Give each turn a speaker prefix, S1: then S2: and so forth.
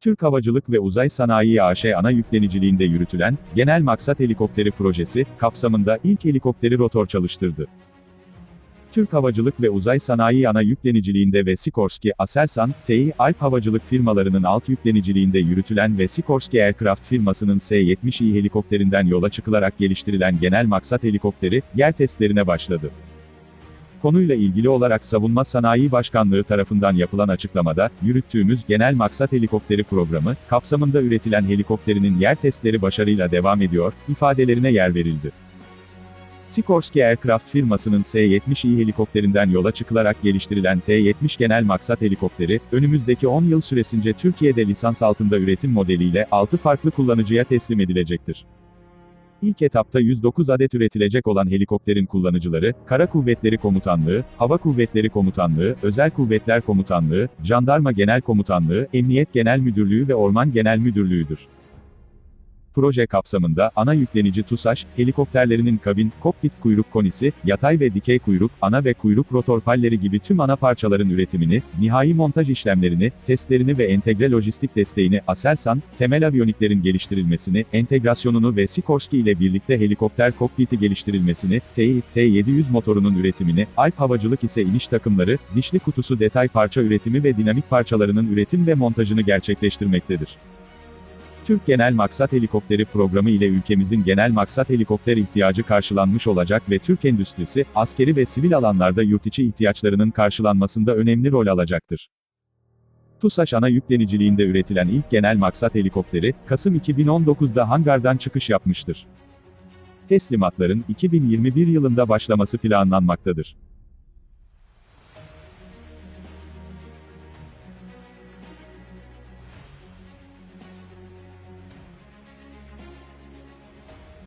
S1: Türk Havacılık ve Uzay Sanayi AŞ ana yükleniciliğinde yürütülen, Genel Maksat Helikopteri projesi, kapsamında ilk helikopteri rotor çalıştırdı. Türk Havacılık ve Uzay Sanayi ana yükleniciliğinde ve Sikorsky, Aselsan, TEİ, Alp Havacılık firmalarının alt yükleniciliğinde yürütülen ve Sikorsky Aircraft firmasının S-70i helikopterinden yola çıkılarak geliştirilen genel maksat helikopteri, yer testlerine başladı. Konuyla ilgili olarak Savunma Sanayi Başkanlığı tarafından yapılan açıklamada, yürüttüğümüz genel maksat helikopteri programı, kapsamında üretilen helikopterinin yer testleri başarıyla devam ediyor, ifadelerine yer verildi. Sikorsky Aircraft firmasının S-70i helikopterinden yola çıkılarak geliştirilen T-70 genel maksat helikopteri, önümüzdeki 10 yıl süresince Türkiye'de lisans altında üretim modeliyle 6 farklı kullanıcıya teslim edilecektir. İlk etapta 109 adet üretilecek olan helikopterin kullanıcıları, Kara Kuvvetleri Komutanlığı, Hava Kuvvetleri Komutanlığı, Özel Kuvvetler Komutanlığı, Jandarma Genel Komutanlığı, Emniyet Genel Müdürlüğü ve Orman Genel Müdürlüğü'dür. Proje kapsamında, ana yüklenici TUSAŞ, helikopterlerinin kabin, kokpit kuyruk konisi, yatay ve dikey kuyruk, ana ve kuyruk rotor palleri gibi tüm ana parçaların üretimini, nihai montaj işlemlerini, testlerini ve entegre lojistik desteğini, Aselsan, temel aviyoniklerin geliştirilmesini, entegrasyonunu ve Sikorsky ile birlikte helikopter kokpiti geliştirilmesini, Tİ, T-700 motorunun üretimini, Alp Havacılık ise iniş takımları, dişli kutusu detay parça üretimi ve dinamik parçalarının üretim ve montajını gerçekleştirmektedir. Türk Genel Maksat Helikopteri programı ile ülkemizin genel maksat helikopter ihtiyacı karşılanmış olacak ve Türk endüstrisi, askeri ve sivil alanlarda yurt içi ihtiyaçlarının karşılanmasında önemli rol alacaktır. TUSAŞ ana yükleniciliğinde üretilen ilk genel maksat helikopteri, Kasım 2019'da hangardan çıkış yapmıştır. Teslimatların 2021 yılında başlaması planlanmaktadır.